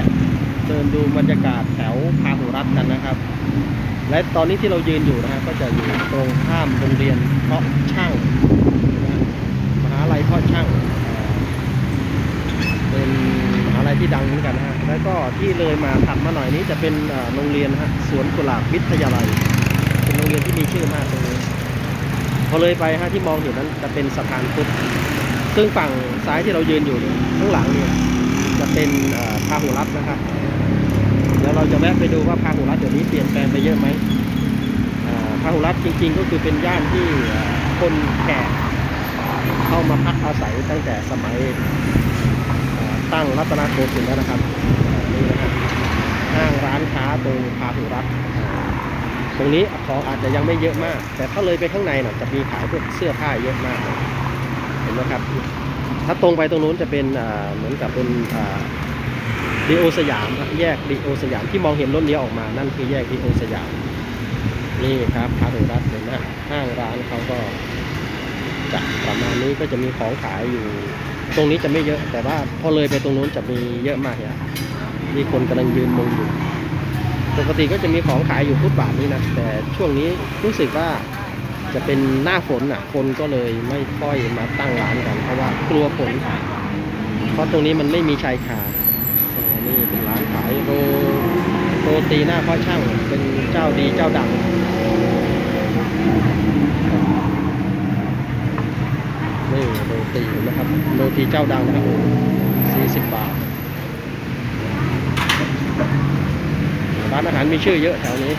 ะเดินดูบรรยากาศแถวพาหุรัตน์กันนะครับ และตอนนี้ที่เรายืนอยู่นะฮะก็จะอยู่ตรงข้ามโรงเรียนเพาะช่างมหาลัยเพาะช่างเป็นมหาลัยที่ดังเหมือนกันนะฮะแล้วก็ที่เลยมาถัดมาหน่อยนี้จะเป็นโรงเรียนฮะสวนกุหลาบวิทยาลัย เป็นโรงเรียนที่มีชื่อมากตรงนี้พอเลยไปฮะที่มองเห็นนั้นจะเป็นสะพานพุทธซึ่งฝั่งซ้ายที่เรายืนอยู่ข้างหลังเนี่ยจะเป็นอ่อ พาหุรัตน์นะครับ เดี๋ยวเราจะแวะไปดูว่าพาหุรัตน์เดี๋ยวนี้เปลี่ยนแปลงไปเยอะไหมพาหุรัตน์จริงๆ ก็คือเป็นย่านที่คนแขกเข้ามาพักอาศัยตั้งแต่สมัยตั้งรัตนโกสินทร์แล้วนะครับนี่นะครับห้างร้านค้าตรงพาหุรัตน์ตรงนี้ของอาจจะยังไม่เยอะมาก แต่ถ้าเลยไปข้างในน่ะจะมีขายพวกเสื้อผ้าเยอะมาก เห็นไหมครับ ถ้าตรงไปตรงนู้นจะเป็นเหมือนกับเป็น ดีโอสยามครับแยกดีโอสยามที่มองเห็นรถเลี้ยวออกมานั่นคือแยกดีโอสยาม นี่ครับพาหุรัตน์เห็นไหมฮะห้างร้านเขาก็จะประมาณนี้ก็จะมีของขายอยู่ ตรงนี้จะไม่เยอะ แต่ว่าพอเลยไปตรงนู้นจะมีเยอะมากเนี่ยมีคนกำลังยืนมุงอยู่ ปกติก็จะมีของขายอยู่ฟุตบาทนี้นะแต่ช่วงนี้รู้สึกว่าจะเป็นหน้าฝนอะ คนก็เลยไม่ค่อยมาตั้งร้านกันเพราะว่ากลัวฝนเพราะตรงนี้มันไม่มีชายคา นี่เป็นร้านขายโรโรตีหน้าพ่อช่าง เป็นเจ้าดีเจ้าดังนี่โรตีเห็นะครับโรตีเจ้าดังนะครับสี่สิบบาท ร้านอาหารมีชื่อเยอะแถวนี้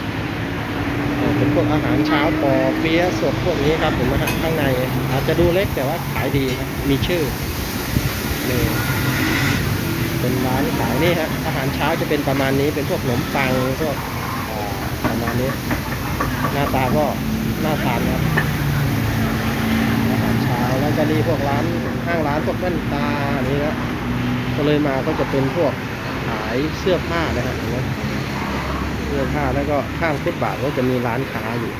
เออเป็นพวกอาหารเช้าปอเปี๊ยะสดพวกนี้ครับเห็นไหมครับข้างใน อาจจะดูเล็กแต่ว่าขายดีครับมีชื่อนี่ เป็นร้านขายนี่ฮะอาหารเช้าจะเป็นประมาณนี้เป็นพวกขนมปังพวกประมาณนี้ หน้าตาก็น่าทานครับอาหารเช้าแล้วก็นี่พวกร้านห้างร้านพวกแว่นตาอันนี้นะก็เลยมาก็จะเป็นพวกขายเสื้อผ้านะครับเสื้อผ้าแล้วก็ข้างฟุตบาทก็จะมีร้านค้าอยู่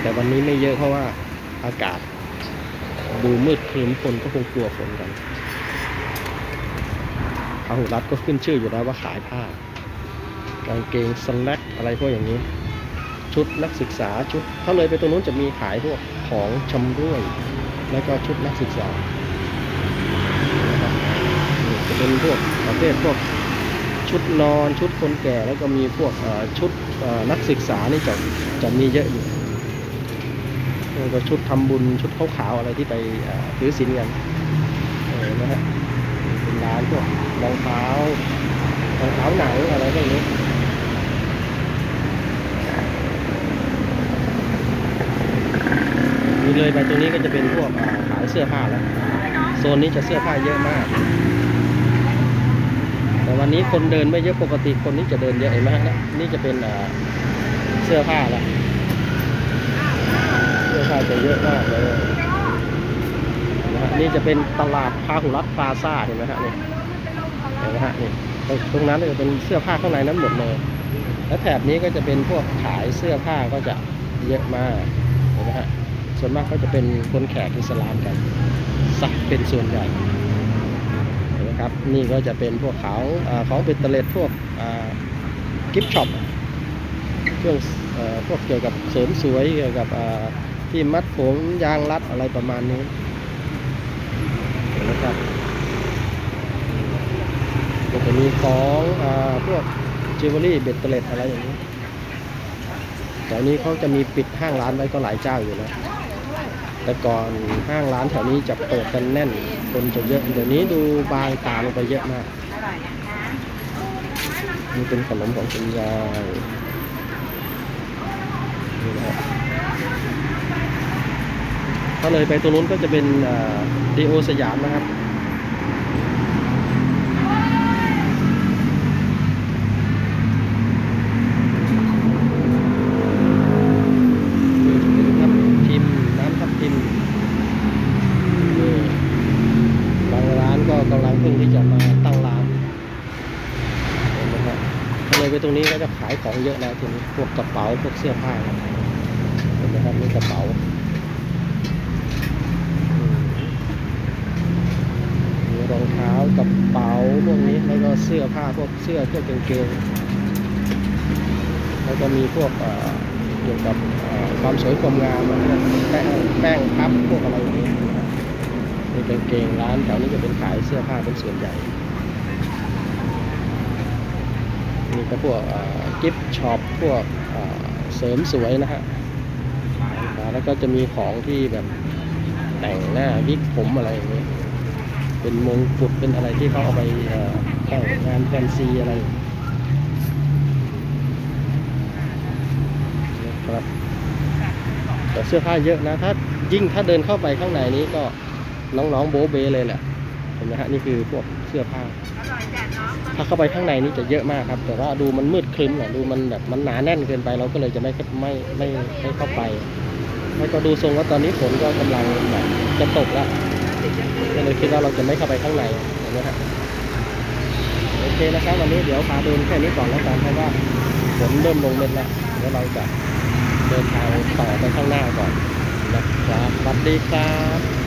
แต่วันนี้ไม่เยอะเพราะว่าอากาศดูมืดครึ้มคนก็คงกลัวฝนกัน พาหุรัตก็ขึ้นชื่ออยู่แล้วว่าขายผ้ากางเกงสแลกอะไรพวกอย่างนี้ ชุดนักศึกษาชุดถ้าเลยไปตรงนู้นจะมีขายพวกของชำร่วย แล้วก็ชุดนักศึกษาจะเป็นพวกประเภทพวกชุดนอนชุดคนแก่แล้วก็มีพวกชุดนักศึกษานี่จะจะมีเยอะอยู่แล้วก็ชุดทำบุญชุดขาวๆอะไรที่ไปเอ่อถือศีลกันเออนะฮะ ร้านพวกรองเท้ารองเท้าหนังอะไรพวกนี้มีเลยไปตรงนี้ก็จะเป็นพวกขายเสื้อผ้าแล้ว โซนนี้จะเสื้อผ้าเยอะมาก แต่วันนี้คนเดินไม่เยอะปกติคนนี้จะเดินเยอะเห็นไหมฮะนี่จะเป็นเสื้อผ้าแล้ว เสื้อผ้าจะเยอะมากเลย นี่จะเป็นตลาดพาหุรัตพลาซ่าเห็นไหมฮะนี่เห็นไหมฮะนี่ตรงนั้นจะเป็นเสื้อผ้าข้างในนั้นหมดเลย แล้วแถบนี้ก็จะเป็นพวกขายเสื้อผ้าก็จะเยอะมากเห็นไหมฮะส่วนมากก็จะเป็นคนแขกอิสลามกันสักเป็นส่วนใหญ่เห็นไหมครับนี่ก็จะเป็นพวกเขาอ่าของเป็นเตล็ดพวกกิฟช็อปเครื่องอพวกเกี่ยวกับเสริมสวยเกี่ยวกับที่มัดผมยางรัดอะไรประมาณนี้ นไหมครับก็จะมีของอ่าพวกจิวเวลรี่เบ็ดเตล็ดอะไรอย่างนี้แต่นี้เขาจะมีปิดห้างร้านไว้ก็หลายเจ้าอยู่นะแต่ก่อนห้างร้านแถวนี้จะเปิดกันแน่น คนจะเยอะเดี๋ยวนี้ดูบางตาลงไปเยอะมากนี่เป็นขนมของคุณยายนี่นะครับ ถ้าเลยไปตรงนู้นก็จะเป็นดีโอสยามนะครับนี่จะเป็นทับทิมน้ำทับทิมบางร้านก็กำลังเพิ่งที่จะมาตั้งร้านเห็นไหมครับถ้าเลยไปตรงนี้ก็จะขายของเยอะแล้วทีนี้พวกกระเป๋าพวกเสื้อผ้าเห็นไหมครับนี่กระเป๋าอืมมี รองเท้ากระเป๋าพวกนี้แล้วก็เสื้อผ้าพวกเสื้อพวกกางเกงแล้วก็มีพวกเกี่ยวกับความสวยความงามอะไรพวกแป้งแป้งพับพวกอะไรอย่างเงี้ยนะครับมีกงเกงร้านแถวนี้จะเป็นขายเสื้อผ้าเป็นส่วนใหญ่มีก็พวกกิฟต์ช็อปพวกเสริมสวยนะฮะแล้วก็จะมีของที่แบบแต่งหน้าวิกผมอะไรอย่างเงี้ย เป็นมงกุฎเป็นอะไรที่เขาเอาไปแต่งงานแฟนซีอะไรนะครับแต่เสื้อผ้าเยอะนะถ้ายิ่งถ้าเดินเข้าไปข้างในนี้ก็น้องๆโบเบเลยแหละเห็นไหมฮะนี่คือพวกเสื้อผ้าถ้าเข้าไปข้างในนี่จะเยอะมากครับ แต่ว่าดูมันมืดครึ้มอะดูมันแบบมันหนาแน่นเกินไปเราก็เลยจะไม่ไม่ไม่ไม่เข้าไปแล้วก็ดูทรงว่าตอนนี้ฝนก็กำลังแบบจะตกแล้ว ก็เลยคิดว่าเราจะไม่เข้าไปข้างในเห็นไหมครับโอเคนะครับวันนี้เดี๋ยวพาเดินแค่นี้ก่อนแล้วกันเพราะว่าฝนเริ่มลงเม็ดแล้วเดี๋ยวเราจะเดินทางต่อไปข้างหน้าก่อนนะครับสวัสดีครับ